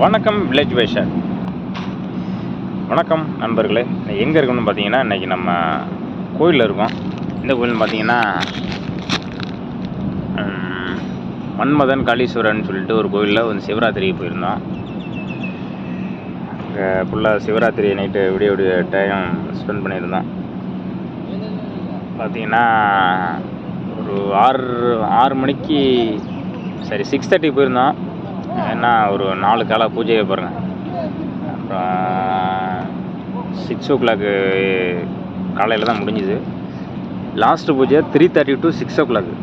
வணக்கம் village fashion வணக்கம் நண்பர்களே. எங்கே இருக்கோம்னு பார்த்தீங்கன்னா இன்றைக்கி நம்ம கோயிலில் இருக்கோம். இந்த கோயில்னு பார்த்தீங்கன்னா மன்மதன் காளீஸ்வரன் சொல்லிட்டு ஒரு கோயிலில் வந்து சிவராத்திரிக்கு போயிருந்தோம். அங்கே ஃபுல்லாக சிவராத்திரி நைட்டு விடிய விடிய டைம் ஸ்பெண்ட் பண்ணியிருந்தோம். பார்த்தீங்கன்னா ஒரு ஆறு ஆறு மணிக்கு சரி சிக்ஸ் தேர்ட்டி போயிருந்தோம். ஏன்னா ஒரு நாலு கால பூஜையை பாருங்கள் அப்புறம் சிக்ஸ் ஓ கிளாக்கு காலையில் தான் முடிஞ்சுது. லாஸ்ட்டு பூஜை three thirty to six o'clock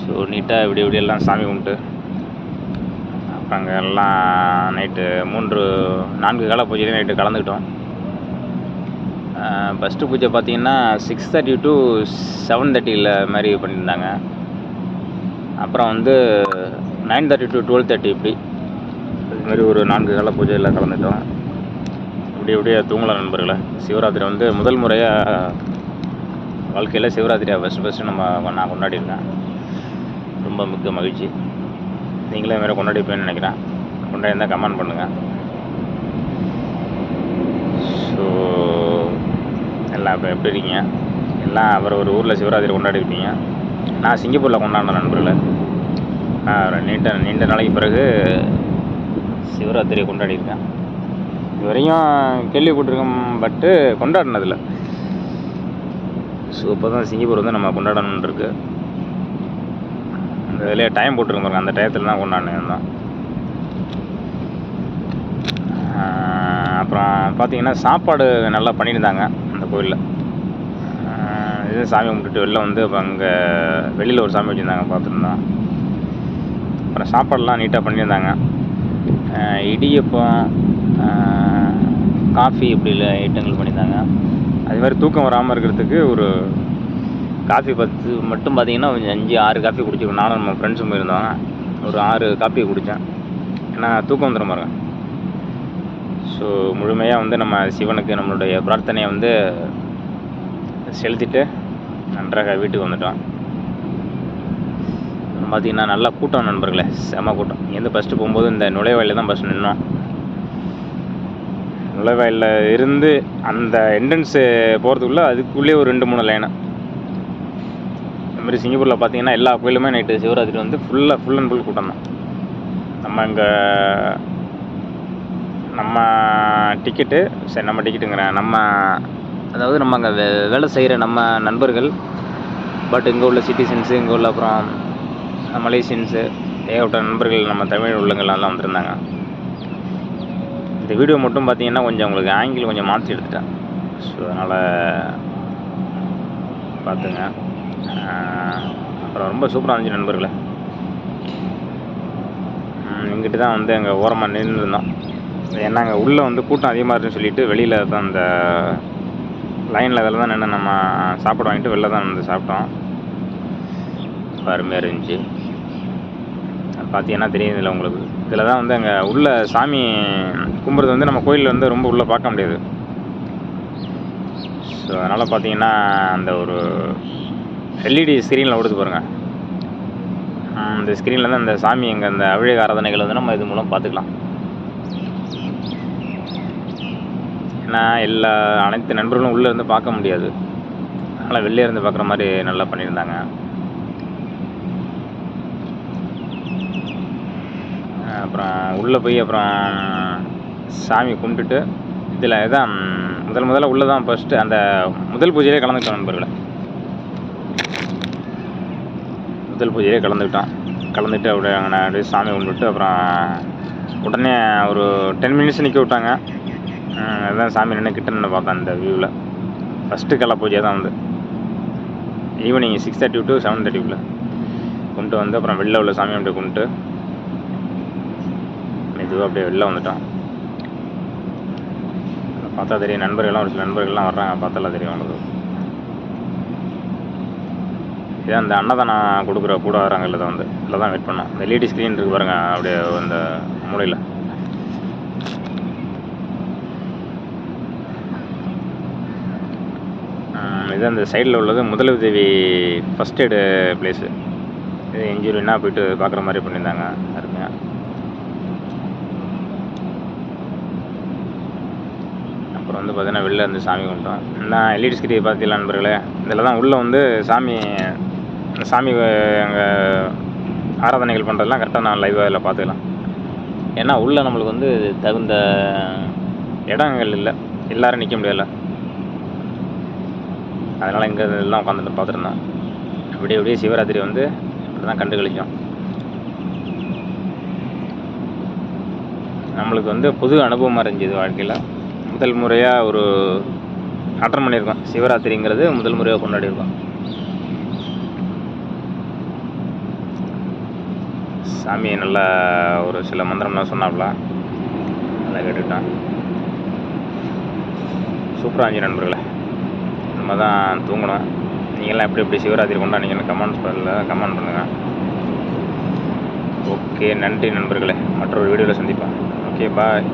so நீட்டாக இப்படி இப்படி எல்லாம் சாமி கும்பிட்டு அப்புறம் அங்கே எல்லாம் நைட்டு மூன்று நான்கு கால பூஜையிலையும் நைட்டு கலந்துக்கிட்டோம். ஃபஸ்ட்டு பூஜை பார்த்தீங்கன்னா சிக்ஸ் தேர்ட்டி டு செவன் தேர்ட்டியில் மாதிரி பண்ணியிருந்தாங்க. அப்புறம் வந்து nine thirty to twelve thirty இப்படி. இதுமாதிரி ஒரு நான்கு கால பூஜையில் கலந்துட்டோம். இப்படி இப்படியே தூங்கலாம் நண்பர்களை. சிவராத்திரி வந்து முதல் முறையாக வாழ்க்கையில் சிவராத்திரியை ஃபஸ்ட்டு ஃபஸ்ட்டு நம்ம நான் கொண்டாடியிருக்கேன் ரொம்ப மிக்க மகிழ்ச்சி. நீங்களே இதுமாரி கொண்டாடிப்பேன்னு நினைக்கிறேன். கொண்டாடிருந்தால் கமெண்ட் பண்ணுங்கள் ஸோ எல்லாம் இப்போ எப்படி இருக்கீங்க? எல்லாம் அவர் ஒரு ஊரில் சிவராத்திரி கொண்டாடிருப்பீங்க. நான் சிங்கப்பூரில் கொண்டாடினேன் நண்பர்களை. நீண்ட நீண்ட நாளைக்கு பிறகு சிவராத்திரியை கொண்டாடியிருக்கேன். இதுவரையும் கேள்விப்பட்டிருக்கோம் பட்டு கொண்டாடினதில்ல. ஸோ இப்போ தான் சிங்கப்பூர் வந்து நம்ம கொண்டாடணும்னு இருக்குது அந்த இதில் டைம் போட்டிருக்கோம் பாருங்க அந்த டயத்தில் தான் கொண்டாடினேன் தான் அப்புறம் பார்த்தீங்கன்னா சாப்பாடு நல்லா பண்ணியிருந்தாங்க அந்த கோயிலில். இது சாமி கும்பிட்டுட்டு வெளில வந்து அப்போ அங்கே வெளியில் ஒரு சாமி வச்சுருந்தாங்க பார்த்துருந்தோம். அப்புறம் சாப்பாடெலாம் நீட்டாக பண்ணியிருந்தாங்க. இடியப்பம் காஃபி இப்படி இல்லை ஐட்டங்கள் பண்ணியிருந்தாங்க. அது மாதிரி தூக்கம் வராமல் இருக்கிறதுக்கு ஒரு காஃபி பத்து மட்டும் பார்த்தீங்கன்னா கொஞ்சம் அஞ்சு ஆறு காஃபி குடிச்சிருக்கோம் நானும் நம்ம ஃப்ரெண்ட்ஸும் போயிருந்தோம் ஒரு ஆறு காஃபி குடித்தேன் ஏன்னா தூக்கம் வந்துடும் பாருங்க. ஸோ முழுமையாக வந்து நம்ம சிவனுக்கு நம்மளுடைய பிரார்த்தனையை வந்து செலுத்திட்டு நன்றாக வீட்டுக்கு வந்துட்டோம். பார்த்தீங்கன்னா நல்லா கூட்டம் நண்பர்களே செம கூட்டம். இங்கேருந்து ஃபஸ்ட்டு போகும்போது இந்த நுழைவாயில் தான் ஃபஸ்ட் நின்னோம். நுழைவாயிலில் இருந்து அந்த என்ட்ரன்ஸு போகிறதுக்குள்ளே அதுக்குள்ளேயே ஒரு ரெண்டு மூணு லைனு இந்த மாதிரி சிங்கப்பூரில் பார்த்தீங்கன்னா எல்லா கோயிலுமே நைட்டு சிவராத்திரி வந்து ஃபுல்லாக ஃபுல் அண்ட் ஃபுல் கூட்டம் தான். நம்ம இங்கே நம்ம டிக்கெட்டு சரி நம்ம டிக்கெட்டுங்கிறேன் நம்ம அதாவது நம்ம அங்கே வே வேலை செய்கிற நம்ம நண்பர்கள் பட் இங்கே உள்ள சிட்டிசன்ஸு இங்கே உள்ள அப்புறம் மலேசியன்ஸு ஏகப்பட்ட நண்பர்கள் நம்ம தமிழ் உள்ளங்கள் எல்லாம் வந்திருந்தாங்க. இந்த வீடியோ மட்டும் பார்த்தீங்கன்னா கொஞ்சம் உங்களுக்கு ஆங்கிள் கொஞ்சம் மாற்றி எடுத்துட்டேன். ஸோ அதனால் பார்த்துங்க. அப்புறம் ரொம்ப சூப்பராக இருந்துச்சு நண்பர்களே. இங்கிட்டு தான் வந்து அங்கே ஓரமாக நின்றுருந்தோம் ஏன்னா அங்கே உள்ளே வந்து கூட்டம் அதிகமாக இருக்குன்னு சொல்லிட்டு வெளியில் தான் அந்த லைனில் அதில் தான் நின்று நம்ம சாப்பாடு வாங்கிட்டு வெளில தான் வந்து சாப்பிட்டோம். அருமையாக இருந்துச்சு. பார்த்தீங்கன்னா தெரியும் இதில் உங்களுக்கு? இதில் தான் வந்து அங்கே உள்ள சாமி கும்பிட்றது வந்து நம்ம கோயிலில் வந்து ரொம்ப உள்ளே பார்க்க முடியாது. ஸோ அதனால் பார்த்தீங்கன்னா அந்த ஒரு எல்இடி ஸ்க்ரீனில் ஓடுது பாருங்கள் அந்த ஸ்க்ரீனில் தான் அந்த சாமி எங்கள் அந்த அவிழக ஆராதனைகள் வந்து நம்ம இது மூலம் பார்த்துக்கலாம். ஏன்னா எல்லா அனைத்து நண்பர்களும் உள்ளே இருந்து பார்க்க முடியாது. அதனால் வெளியே இருந்து பார்க்குற மாதிரி நல்லா பண்ணியிருந்தாங்க. அப்புறம் உள்ளே போய் அப்புறம் சாமி கும்பிட்டுட்டு இதில் இதான் முதல் முதல்ல உள்ளே தான் ஃபஸ்ட்டு அந்த முதல் பூஜையிலே கலந்துக்கிட்டோம் நண்பர்களை. முதல் பூஜையிலே கலந்துக்கிட்டோம். கலந்துட்டு அப்படியே அங்கே அப்படியே சாமி கும்பிட்டு அப்புறம் உடனே ஒரு டென் மினிட்ஸ் நிற்க விட்டாங்க. அதுதான் அதான் சாமி நின்று கிட்ட நின்று பார்த்தேன் அந்த வியூவில் ஃபஸ்ட்டு கலை பூஜை தான் வந்து. Evening six thirty to seven தேர்ட்டிக்குள்ளே கும்பிட்டு வந்து அப்புறம் வெளில உள்ள சாமி கும்பிட்டு கும்பிட்டு மெதுவாக அப்படியே வெளில வந்துட்டோம். பார்த்தா தெரியும் நண்பர்கள்லாம் ஒரு சில நண்பர்கள்லாம் வர்றாங்க. பார்த்தாலாம் தெரியும் உங்களுக்கு இதே அந்த அன்னதானம் கொடுக்குற கூட வராங்க இல்லை தான் வந்து. இதில் தான் வெயிட் பண்ணோம். இந்த எல்இடி ஸ்க்ரீன் இருக்கு பாருங்க அப்படியே அந்த மூலையில். இது அந்த சைடில் உள்ளது முதலுதவி ஃபஸ்ட் எய்டு பிளேஸு இது இன்ஜுரினா போயிட்டு பார்க்குற மாதிரி பண்ணியிருந்தாங்க. அருமையாக அப்புறம் வந்து பார்த்தீங்கன்னா வெளில இருந்து சாமி கும்பிட்டோம். நான் எல்இடி ஸ்கிரீன் பார்த்தீங்களா நண்பர்களே? இதில் தான் உள்ளே வந்து சாமி சாமி அங்கே ஆராதனைகள் பண்ணுறதுலாம் கரெக்டாக நான் லைவாக இதில் பார்த்துக்கலாம். ஏன்னா உள்ளே நம்மளுக்கு வந்து தகுந்த இடங்கள் இல்லை. எல்லோரும் நிற்க முடியல. அதனால் இங்கே எல்லாம் உட்காந்துட்டு பார்த்துருந்தோம். அப்படியே அப்படியே சிவராத்திரி வந்து இப்படி தான் கண்டு கழிச்சோம் நம்மளுக்கு வந்து புது அனுபவமாக இருந்துச்சு வாழ்க்கையில். முதல் முறையாக ஒரு அட்டன் பண்ணியிருக்கோம். சிவராத்திரிங்கிறது முதல் முறையாக கொண்டாடியிருக்கோம். சாமி நல்லா ஒரு சில மந்திரம்லாம் சொன்னாப்புல நல்லா கேட்டுக்கிட்டான் சூப்பராக இருந்துச்சு நண்பர்களே. நம்ம தான் தூங்கணும். நீங்களாம் எப்படி எப்படி சிவராத்திரி கொண்டாடிங்கன்னு கமெண்ட் பண்ணல கமெண்ட் பண்ணுங்கள் ஓகே நன்றி நண்பர்களே. மற்றொரு வீடியோவில் சந்திப்பேன் ஓகே பாய்